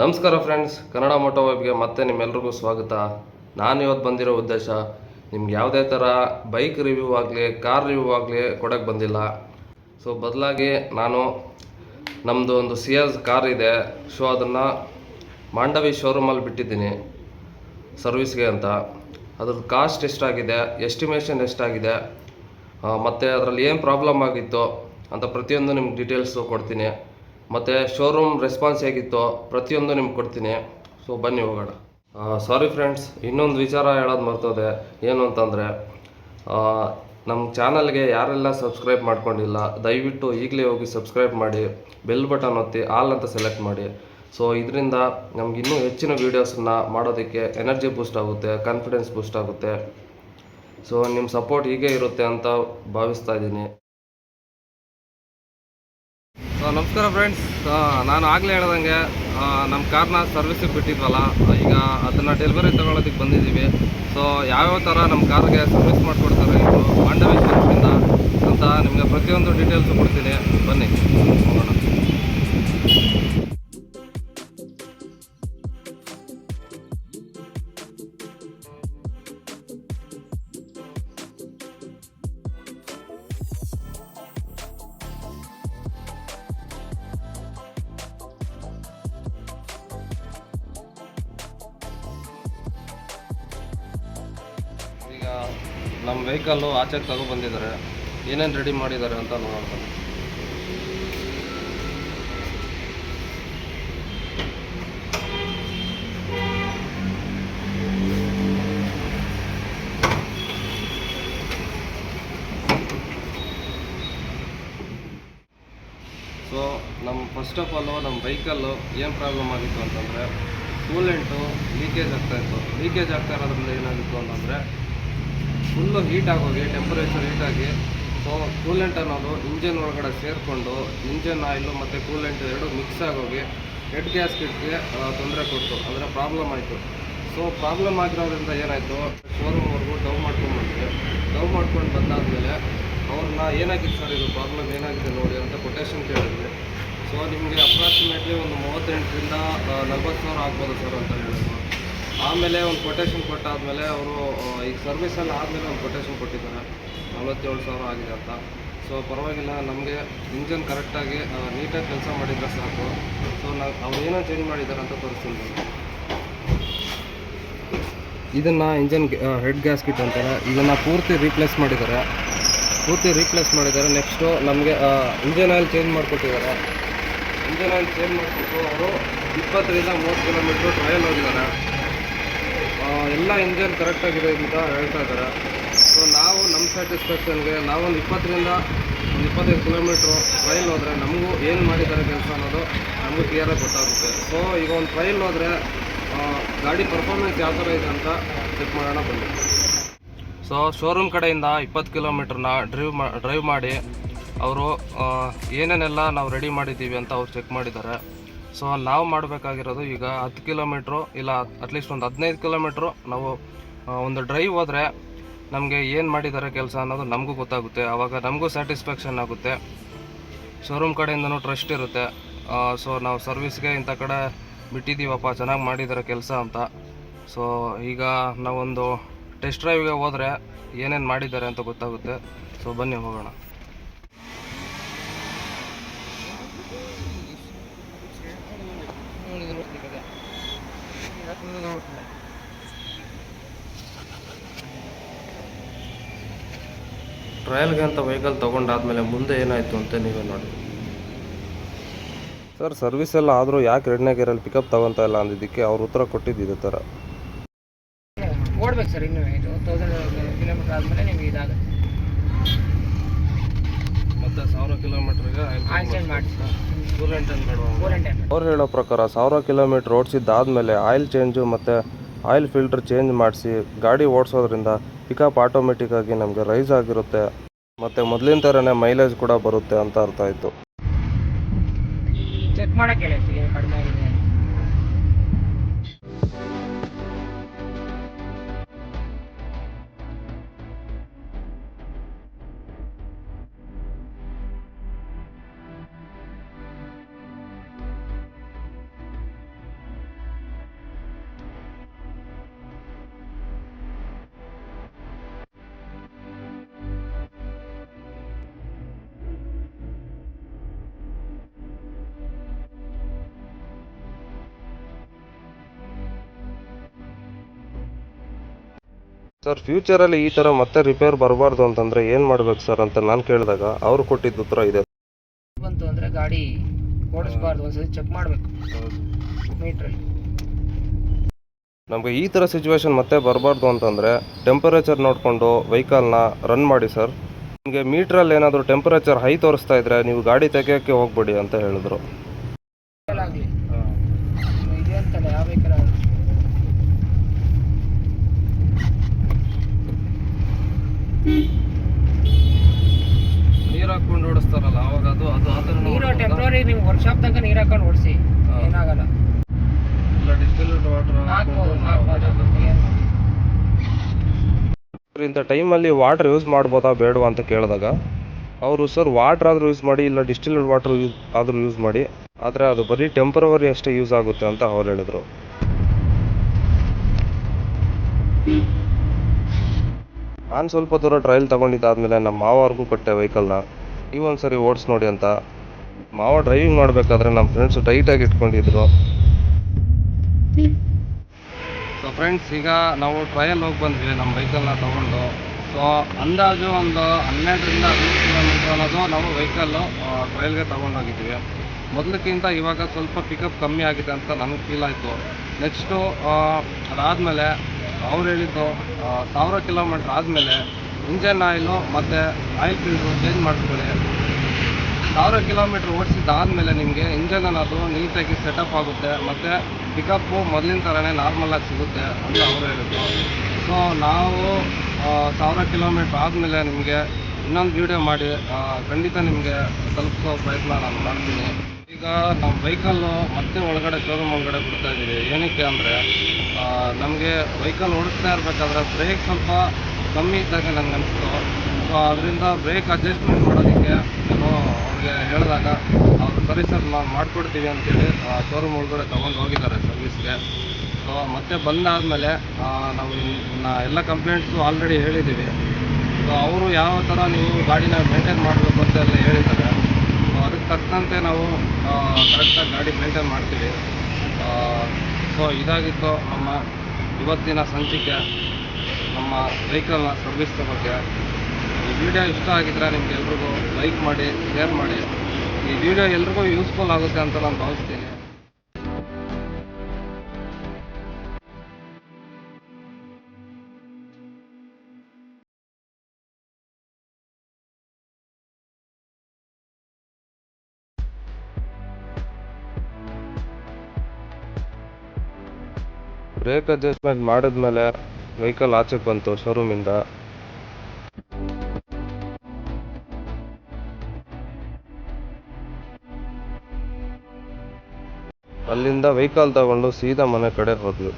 ನಮಸ್ಕಾರ friends Kannada Moto ವೆಬ್ಗೆ ಮತ್ತೆ ನಿಮ್ಮೆಲ್ರಿಗೂ ಸ್ವಾಗತ. ನಾನು ಇವತ್ತು ಬಂದಿರೋ ಉದ್ದೇಶ, ನಿಮ್ಗೆ ಯಾವುದೇ ಥರ ಬೈಕ್ ರಿವ್ಯೂ ಆಗಲಿ ಕಾರ್ ರಿವ್ಯೂ ಆಗಲಿ ಕೊಡೋಕ್ಕೆ ಬಂದಿಲ್ಲ. ಸೊ ಬದಲಾಗಿ ನಾನು ನಮ್ಮದು ಒಂದು ಎಸ್ ಕಾರ್ ಇದೆ. ಸೊ ಅದನ್ನು ಮಾಂಡವಿ ಶೋರೂಮಲ್ಲಿ ಬಿಟ್ಟಿದ್ದೀನಿ ಸರ್ವಿಸ್ಗೆ ಅಂತ. ಅದ್ರದ್ದು ಕಾಸ್ಟ್ ಎಷ್ಟಾಗಿದೆ ಎಸ್ಟಿಮೇಷನ್ ಎಷ್ಟಾಗಿದೆ ಮತ್ತು ಅದರಲ್ಲಿ ಏನು ಪ್ರಾಬ್ಲಮ್ ಆಗಿತ್ತು ಅಂತ ಪ್ರತಿಯೊಂದು ನಿಮ್ಗೆ ಡೀಟೇಲ್ಸು ಕೊಡ್ತೀನಿ. ಮತ್ತು ಶೋರೂಮ್ ರೆಸ್ಪಾನ್ಸ್ ಹೇಗಿತ್ತು ಪ್ರತಿಯೊಂದು ನಿಮ್ಗೆ ಕೊಡ್ತೀನಿ. ಸೊ ಬನ್ನಿ ಹೋಗೋಣ. ಸಾರಿ ಫ್ರೆಂಡ್ಸ್ ಇನ್ನೊಂದು ವಿಚಾರ ಹೇಳೋದು ಮರ್ತೋದೆ. ಏನು ಅಂತಂದರೆ ನಮ್ಮ ಚಾನಲ್ಗೆ ಯಾರೆಲ್ಲ ಸಬ್ಸ್ಕ್ರೈಬ್ ಮಾಡ್ಕೊಂಡಿಲ್ಲ, ದಯವಿಟ್ಟು ಈಗಲೇ ಹೋಗಿ ಸಬ್ಸ್ಕ್ರೈಬ್ ಮಾಡಿ ಬೆಲ್ ಬಟನ್ ಒತ್ತಿ ಆಲ್ ಅಂತ ಸೆಲೆಕ್ಟ್ ಮಾಡಿ. ಸೊ ಇದರಿಂದ ನಮ್ಗೆ ಇನ್ನೂ ಹೆಚ್ಚಿನ ವೀಡಿಯೋಸನ್ನ ಮಾಡೋದಕ್ಕೆ ಎನರ್ಜಿ ಬೂಸ್ಟ್ ಆಗುತ್ತೆ ಕಾನ್ಫಿಡೆನ್ಸ್ ಬೂಸ್ಟ್ ಆಗುತ್ತೆ. ಸೊ ನಿಮ್ಮ ಸಪೋರ್ಟ್ ಹೀಗೆ ಇರುತ್ತೆ ಅಂತ ಭಾವಿಸ್ತಾ ಇದ್ದೀನಿ. ನಮಸ್ಕಾರ ಫ್ರೆಂಡ್ಸ್ ನಾನು ಆಗಲೇ ಹೇಳ್ದಂಗೆ ನಮ್ಮ ಕಾರ್ನ ಸರ್ವಿಸಿಗೆ ಬಿಟ್ಟಿದ್ವಲ್ಲ ಈಗ ಅದನ್ನು ಡೆಲಿವರಿ ತೊಗೊಳೋದಕ್ಕೆ ಬಂದಿದ್ದೀವಿ. ಸೊ ಯಾವ್ಯಾವ ಥರ ನಮ್ಮ ಕಾರ್ಗೆ ಸರ್ವಿಸ್ ಮಾಡಿಕೊಡ್ತಾರೆ ಇವರು ಮಾಂಡವಿ ಸರ್ವಿಸಿಂದ ಅಂತ ನಿಮಗೆ ಪ್ರತಿಯೊಂದು ಡೀಟೇಲ್ಸು ಕೊಡ್ತೀನಿ. ಬನ್ನಿ, ಹೋಗೋಣ. ನಮ್ಮ ವೆಹಿಕಲ್ಲು ಆಚೆಗೆ ತಗೊಬಂದಿದ್ದಾರೆ ಏನೇನು ರೆಡಿ ಮಾಡಿದ್ದಾರೆ ಅಂತ ನೋಡೋಣ. ಸೊ ನಮ್ಮ ಫಸ್ಟ್ ಆಫ್ ಆಲು ನಮ್ಮ ವೆಹಿಕಲ್ಲು ಏನು ಪ್ರಾಬ್ಲಮ್ ಆಗಿತ್ತು ಅಂತಂದರೆ ಕೂಲೆಂಟು ಲೀಕೇಜ್ ಆಗ್ತಾಯಿತ್ತು ಲೀಕೇಜ್ ಆಗ್ತಾ ಇರೋದ್ರಿಂದ ಏನಾಗಿತ್ತು ಅಂತಂದರೆ ಫುಲ್ಲು ಹೀಟ್ ಆಗೋಗಿ ಟೆಂಪರೇಚರ್ ಹೀಟಾಗಿ ಸೊ ಕೂಲೆಂಟ್ ಅನ್ನೋದು ಇಂಜನ್ ಒಳಗಡೆ ಸೇರಿಕೊಂಡು ಇಂಜನ್ ಆಯಿಲು ಮತ್ತು ಕೂಲೆಂಟ್ ಎರಡು ಮಿಕ್ಸ್ ಆಗೋಗಿ ಹೆಡ್ ಗ್ಯಾಸ್ಕೆಟ್ಗೆ ತೊಂದರೆ ಕೊಡ್ತು. ಅಂದರೆ ಪ್ರಾಬ್ಲಮ್ ಆಯಿತು. ಸೊ ಪ್ರಾಬ್ಲಮ್ ಆಗಿರೋದ್ರಿಂದ ಏನಾಯಿತು? ಶೋರೂಮ್ವರೆಗೂ ಡವ್ ಮಾಡ್ಕೊಂಡು ಬಂದ್ವಿ ಡವ್ ಮಾಡ್ಕೊಂಡು ಬಂದಾದಮೇಲೆ ಅವ್ರನ್ನ ಏನಾಗಿದೆ ಸರ್ ಇದು ಪ್ರಾಬ್ಲಮ್ ಏನಾಗಿದೆ ನೋಡಿ ಅಂತ ಕೊಟೇಶನ್ ಕೇಳಿದ್ವಿ. ಸೊ ನಿಮಗೆ ಅಪ್ರಾಕ್ಸಿಮೇಟ್ಲಿ ಒಂದು ಮೂವತ್ತೆಂಟರಿಂದ ನಲ್ವತ್ತು ಸಾವಿರ ಆಗ್ಬೋದು ಸರ್ ಅಂತ ಹೇಳಿದ್ರು. ಆಮೇಲೆ ಒಂದು ಕೊಟೇಶನ್ ಕೊಟ್ಟಾದಮೇಲೆ ಅವರು ಈಗ ಸರ್ವಿಸಲ್ಲಿ ಆದಮೇಲೆ ಒಂದು ಕೊಟೇಶನ್ ಕೊಟ್ಟಿದ್ದಾರೆ. ನಲ್ವತ್ತೇಳು ಸಾವಿರ ಆಗಿದೆ ಅಂತ. ಸೊ ಪರವಾಗಿಲ್ಲ, ನಮಗೆ ಇಂಜನ್ ಕರೆಕ್ಟಾಗಿ ನೀಟಾಗಿ ಕೆಲಸ ಮಾಡಿದ್ರೆ ಸಾಕು. ಸೊ ನಾವು ಅವ್ರು ಏನೋ ಚೇಂಜ್ ಮಾಡಿದ್ದಾರೆ ಅಂತ ತೋರಿಸ್ತೀನಿ. ಇದನ್ನು ಇಂಜನ್ ಹೆಡ್ ಗ್ಯಾಸ್ಕಿಟ್ ಅಂತಾರೆ. ಇದನ್ನು ಪೂರ್ತಿ ರೀಪ್ಲೇಸ್ ಮಾಡಿದ್ದಾರೆ. ಪೂರ್ತಿ ರೀಪ್ಲೇಸ್ ಮಾಡಿದ್ದಾರೆ. ನೆಕ್ಸ್ಟು ನಮಗೆ ಇಂಜನ್ ಆಯಿಲ್ ಚೇಂಜ್ ಮಾಡಿಕೊಟ್ಟಿದ್ದಾರೆ. ಇಂಜನ್ ಆಯಿಲ್ ಚೇಂಜ್ ಮಾಡಿಕೊಟ್ಟು, ಅವರು ಇಪ್ಪತ್ತರಿಂದ ಮೂವತ್ತು ಕಿಲೋಮೀಟ್ರ್ ಟ್ರಯಲ್ ಹೋಗಿದ್ದಾರೆ. ಎಲ್ಲ ಇಂಜನ್ ಕರೆಕ್ಟಾಗಿದೆ ಅಂತ ಹೇಳ್ತಾ ಇದ್ದಾರೆ. ಸೊ ನಾವು ನಮ್ಮ ಸ್ಯಾಟಿಸ್ಫ್ಯಾಕ್ಷನ್ಗೆ ನಾವೊಂದು ಇಪ್ಪತ್ತರಿಂದ ಒಂದು ಇಪ್ಪತ್ತೈದು ಕಿಲೋಮೀಟ್ರು ಟ್ರೈಲ್ ಹೋದರೆ ನಮಗೂ ಏನು ಮಾಡಿದ್ದಾರೆ ಕೆಲಸ ಅನ್ನೋದು ನಮಗೂ ಕ್ಲಿಯರಾಗಿ ಗೊತ್ತಾಗುತ್ತೆ. ಸೊ ಈಗ ಒಂದು ಟ್ರೈಲ್ ಹೋದರೆ ಗಾಡಿ ಪರ್ಫಾರ್ಮೆನ್ಸ್ ಯಾವ ಥರ ಇದೆ ಅಂತ ಚೆಕ್ ಮಾಡೋಣ ಬನ್ನಿ. ಸೊ ಶೋರೂಮ್ ಕಡೆಯಿಂದ ಇಪ್ಪತ್ತು ಕಿಲೋಮೀಟ್ರನ್ನ ಡ್ರೈವ್ ಮಾ ಡ್ರೈವ್ ಮಾಡಿ, ಅವರು ಏನೇನೆಲ್ಲ ನಾವು ರೆಡಿ ಮಾಡಿದ್ದೀವಿ ಅಂತ ಅವ್ರು ಚೆಕ್ ಮಾಡಿದ್ದಾರೆ. ಸೊ ನಾವು ಮಾಡಬೇಕಾಗಿರೋದು ಈಗ ಹತ್ತು ಕಿಲೋಮೀಟ್ರು ಇಲ್ಲ ಅಟ್ಲೀಸ್ಟ್ ಒಂದು ಹದಿನೈದು ಕಿಲೋಮೀಟ್ರು ನಾವು ಒಂದು ಡ್ರೈವ್ ಹೋದರೆ ನಮಗೆ ಏನು ಮಾಡಿದ್ದಾರೆ ಕೆಲಸ ಅನ್ನೋದು ನಮಗೂ ಗೊತ್ತಾಗುತ್ತೆ. ಆವಾಗ ನಮಗೂ ಸ್ಯಾಟಿಸ್ಫ್ಯಾಕ್ಷನ್ ಆಗುತ್ತೆ. ಶೋರೂಮ್ ಕಡೆಯಿಂದನೂ ಟ್ರಸ್ಟ್ ಇರುತ್ತೆ. ಸೊ ನಾವು ಸರ್ವಿಸ್ಗೆ ಇಂಥ ಕಡೆ ಬಿಟ್ಟಿದ್ದೀವಪ್ಪ, ಚೆನ್ನಾಗಿ ಮಾಡಿದ್ದಾರೆ ಕೆಲಸ ಅಂತ. ಸೊ ಈಗ ನಾವೊಂದು ಟೆಸ್ಟ್ ಡ್ರೈವ್ಗೆ ಹೋದರೆ ಏನೇನು ಮಾಡಿದ್ದಾರೆ ಅಂತ ಗೊತ್ತಾಗುತ್ತೆ. ಸೊ ಬನ್ನಿ ಹೋಗೋಣ. ಟ್ರಯಲ್ಗೆ ಅಂತ ವೆಹಿಕಲ್ ತೊಗೊಂಡಾದ್ಮೇಲೆ ಮುಂದೆ ಏನಾಯಿತು ಅಂತ ನೀವೇ ನೋಡಿ. ಸರ್ ಸರ್ವಿಸ್ ಎಲ್ಲ ಆದರೂ ಯಾಕೆ ಎರಡನೇ ಗೇರಲ್ಲಿ ಪಿಕಪ್ ತಗೊತಾ ಇಲ್ಲ ಅಂದಿದ್ದಕ್ಕೆ ಅವ್ರು ಉತ್ತರ ಕೊಟ್ಟಿದ್ದು ಇದೇ ಥರ ಓಡ್ಬೇಕು ಸರ್ ಇನ್ನು ಇದು ತೌಸಂಡ್ ಕಿಲೋಮೀಟರ್ ಆದಮೇಲೆ ನಿಮ್ಗೆ ಇದಾಗುತ್ತೆ. ಸಾವಿರ ಕಿಲೋಮೀಟ್ರಿಗೆ ಅವ್ರು ಹೇಳೋ ಪ್ರಕಾರ ಸಾವಿರ ಕಿಲೋಮೀಟರ್ ಓಡಿಸಿದ್ದಾದಮೇಲೆ ಆಯಿಲ್ ಚೇಂಜು ಮತ್ತು ಆಯಿಲ್ ಫಿಲ್ಟರ್ ಚೇಂಜ್ ಮಾಡಿಸಿ ಗಾಡಿ ಓಡಿಸೋದ್ರಿಂದ ಪಿಕಪ್ ಆಟೋಮೆಟಿಕ್ಕಾಗಿ ನಮಗೆ ರೈಸ್ ಆಗಿರುತ್ತೆ. ಮತ್ತು ಮೊದಲಿನ ಥರನೇ ಮೈಲೇಜ್ ಕೂಡ ಬರುತ್ತೆ ಅಂತ ಅರ್ಥ ಆಯಿತು. ಚೆಕ್ ಮಾಡೋಕ್ಕೆ ಹೇಳಿ ಕಡಿಮೆ ಆಗಿದೆ. ಸರ್ ಫ್ಯೂಚರಲ್ಲಿ ಈ ಥರ ಮತ್ತೆ ರಿಪೇರ್ ಬರಬಾರ್ದು ಅಂತಂದರೆ ಏನು ಮಾಡ್ಬೇಕು ಸರ್ ಅಂತ ನಾನು ಕೇಳಿದಾಗ ಅವರು ಕೊಟ್ಟಿದ್ದ ಉತ್ತರ ಇದೆ. ಬಂತು ಅಂದರೆ ಗಾಡಿ ಓಡಿಸ್ಬಾರ್ದು ಒಂದ್ಸತಿ ಚೆಕ್ ಮಾಡಬೇಕು. ಮೀಟ್ರಲ್ಲಿ ನಮಗೆ ಈ ಥರ ಸಿಚುವೇಶನ್ ಮತ್ತೆ ಬರಬಾರ್ದು ಅಂತಂದರೆ ಟೆಂಪರೇಚರ್ ನೋಡಿಕೊಂಡು ವೆಹಿಕಲ್ನ ರನ್ ಮಾಡಿ ಸರ್. ನಿಮಗೆ ಮೀಟ್ರಲ್ಲಿ ಏನಾದರೂ ಟೆಂಪರೇಚರ್ ಹೈ ತೋರಿಸ್ತಾ ಇದ್ರೆ ನೀವು ಗಾಡಿ ತೆಗೆಯೋಕ್ಕೆ ಹೋಗಬೇಡಿ ಅಂತ ಹೇಳಿದ್ರು ಆಗಲಿ ಇದೆ ಅಂತಲ್ಲ ಯಾವ ವೆಹಿಕಲ್ ಆಗಲಿ ನೀರು ಹಾಕೊಂಡು ಓಡಿಸ್ತಾರಲ್ಲ ಅವಾಗ ಅದು ಅದು ಆ ನೀರು ಟೆಂಪ್ರರಿ ನೀವು ವರ್ಕ್ಶಾಪ್ ತನಕ ನೀರು ಹಾಕೊಂಡು ಓಡಿಸಿ ಏನಾಗಲ್ಲ. ಇಲ್ಲ ಡಿಸ್ಟಿಲ್ಯೂಟ್ ವಾಟರ್ ಹಾಕ್ಬೋದು ಇಂಥ ಟೈಮಲ್ಲಿ ವಾಟರ್ ಯೂಸ್ ಮಾಡ್ಬೋದಾ ಬೇಡವಾ ಅಂತ ಕೇಳಿದಾಗ ಅವರು ಸರ್ ವಾಟರ್ ಆದರೂ ಯೂಸ್ ಮಾಡಿ ಇಲ್ಲ ಡಿಸ್ಟಿಲ್ಡ್ ವಾಟರ್ ಯೂಸ್ ಆದರೂ ಯೂಸ್ ಮಾಡಿ ಆದರೆ ಅದು ಬರೀ ಟೆಂಪ್ರವರಿ ಅಷ್ಟೇ ಯೂಸ್ ಆಗುತ್ತೆ ಅಂತ ಅವ್ರು ಹೇಳಿದರು. ನಾನು ಸ್ವಲ್ಪ ದೂರ ಟ್ರಯಲ್ ತೊಗೊಂಡಿದ್ದಾದ್ಮೇಲೆ ನಮ್ಮ ಮಾವವ್ರಿಗೂ ಕೊಟ್ಟೆ ವೆಹಿಕಲ್ನ ಒಂದು ಸರಿ ಓಡಿಸಿ ನೋಡಿ ಅಂತ. ಮಾವ ಡ್ರೈವಿಂಗ್ ಮಾಡಬೇಕಾದ್ರೆ ನಮ್ಮ ಫ್ರೆಂಡ್ಸು ಟೈಟಾಗಿ ಇಟ್ಕೊಂಡಿದ್ರು. ಸೊ ಫ್ರೆಂಡ್ಸ್ ಈಗ ನಾವು ಟ್ರಯಲ್ ಹೋಗಿ ಬಂದ್ವಿ ನಮ್ಮ ವೆಹಿಕಲ್ನ ತೊಗೊಂಡು. ಸೊ ಅಂದಾಜು ಒಂದು ಹನ್ನೆರಡರಿಂದ ಹದಿನೈದು ಕಿಲೋಮೀಟ್ರ್ ಅನ್ನೋದು ನಾವು ವೆಹಿಕಲ್ಲು ಟ್ರಯಲ್ಗೆ ತೊಗೊಂಡೋಗಿದ್ವಿ ಮೊದಲಕ್ಕಿಂತ ಇವಾಗ ಸ್ವಲ್ಪ ಪಿಕಪ್ ಕಮ್ಮಿ ಆಗಿದೆ ಅಂತ ನನಗೆ ಫೀಲ್ ಆಯಿತು. ನೆಕ್ಸ್ಟು ಅದಾದಮೇಲೆ ಅವ್ರು ಹೇಳಿದ್ದು ಸಾವಿರ ಕಿಲೋಮೀಟ್ರ್ ಆದಮೇಲೆ ಇಂಜನ್ ಆಯಿಲು ಮತ್ತು ಆಯಿಲ್ ಫಿಲ್ಟ್ರು ಚೇಂಜ್ ಮಾಡಿಸ್ಕೊಳ್ಳಿ ಸಾವಿರ ಕಿಲೋಮೀಟ್ರ್ ಓಡಿಸಿದ್ದಾದಮೇಲೆ ನಿಮಗೆ ಇಂಜನ್ ಅನ್ನೋದು ನೀಟಾಗಿ ಸೆಟಪ್ ಆಗುತ್ತೆ, ಮತ್ತು ಪಿಕಪ್ಪು ಮೊದಲಿನ ಥರನೇ ನಾರ್ಮಲಾಗಿ ಸಿಗುತ್ತೆ ಅಂತ ಅವರು ಹೇಳಿದ್ರು. ಸೊ ನಾವು ಸಾವಿರ ಕಿಲೋಮೀಟ್ರ್ ಆದಮೇಲೆ ನಿಮಗೆ ಇನ್ನೊಂದು ವೀಡಿಯೋ ಮಾಡಿ ಖಂಡಿತ ನಿಮಗೆ ತಲುಪಿಸೋ ಪ್ರಯತ್ನ ನಾನು ಮಾಡ್ತೀನಿ. ಈಗ ನಮ್ಮ ವೆಹಿಕಲ್ಲು ಮತ್ತೆ ಒಳಗಡೆ ಶೋರೂಮ್ ಒಳಗಡೆ ಬಿಡ್ತಾ ಇದ್ದೀವಿ ಏನಕ್ಕೆ ಅಂದರೆ ನಮಗೆ ವೆಹಿಕಲ್ ಓಡಿಸ್ತಾ ಇರಬೇಕಾದ್ರೆ ಬ್ರೇಕ್ ಸ್ವಲ್ಪ ಕಮ್ಮಿ ಇದ್ದಾಗ ನಂಗೆ ಅನಿಸ್ತು. ಸೊ ಅದರಿಂದ ಬ್ರೇಕ್ ಅಡ್ಜಸ್ಟ್ಮೆಂಟ್ ಮಾಡೋದಕ್ಕೆ ನಾನು ಅವ್ರಿಗೆ ಹೇಳಿದಾಗ, ಅವ್ರು ಸರಿ ಸರ್ ನಾವು ಮಾಡಿಕೊಡ್ತೀವಿ ಅಂತೇಳಿ ಶೋರೂಮ್ ಒಳಗಡೆ ತೊಗೊಂಡು ಹೋಗಿದ್ದಾರೆ ಸರ್ವಿಸ್ಗೆ ಸೊ ಮತ್ತೆ ಬಂದಾದಮೇಲೆ ನಾವು ಎಲ್ಲ ಕಂಪ್ಲೇಂಟ್ಸು ಆಲ್ರೆಡಿ ಹೇಳಿದ್ದೀವಿ. ಸೊ ಅವರು ಯಾವ ಥರ ನೀವು ಗಾಡಿನ ಮೇಂಟೈನ್ ಮಾಡಬೇಕು ಅಂತ ಎಲ್ಲ ಹೇಳಿದ್ದಾರೆ. ಸೊ ಅದಕ್ಕೆ ತಕ್ಕಂತೆ ನಾವು ಕರೆಕ್ಟಾಗಿ ಗಾಡಿ ಮೇಂಟೈನ್ ಮಾಡ್ತೀವಿ. ಸೊ ಇದಾಗಿತ್ತು ನಮ್ಮ ಇವತ್ತಿನ ಸಂಚಿಕೆ ನಮ್ಮ ವೆಹಿಕಲ್ನ ಸರ್ವಿಸ್ ಬಗ್ಗೆ. ಈ ವಿಡಿಯೋ ಇಷ್ಟ ಆಗಿದ್ರೆ ನಿಮ್ಗೆ ಎಲ್ರಿಗೂ ಲೈಕ್ ಮಾಡಿ ಶೇರ್ ಮಾಡಿ. ಈ ವಿಡಿಯೋ ಎಲ್ರಿಗೂ ಯೂಸ್ಫುಲ್ ಆಗುತ್ತೆ ಅಂತ ನಾನು ಭಾವಿಸ್ತೀನಿ. ಬ್ರೇಕ್ ಅಡ್ಜಸ್ಟ್ಮೆಂಟ್ ಮಾಡಿದ್ಮೇಲೆ ವೆಹಿಕಲ್ ಆಚೆ ಬಂತು ಶೋರೂಮಿಂದ ಅಲ್ಲಿಂದ ವೆಹಿಕಲ್ ತಗೊಂಡು ಸೀದಾ ಮನೆ ಕಡೆ ಹೋದ್ವಿ.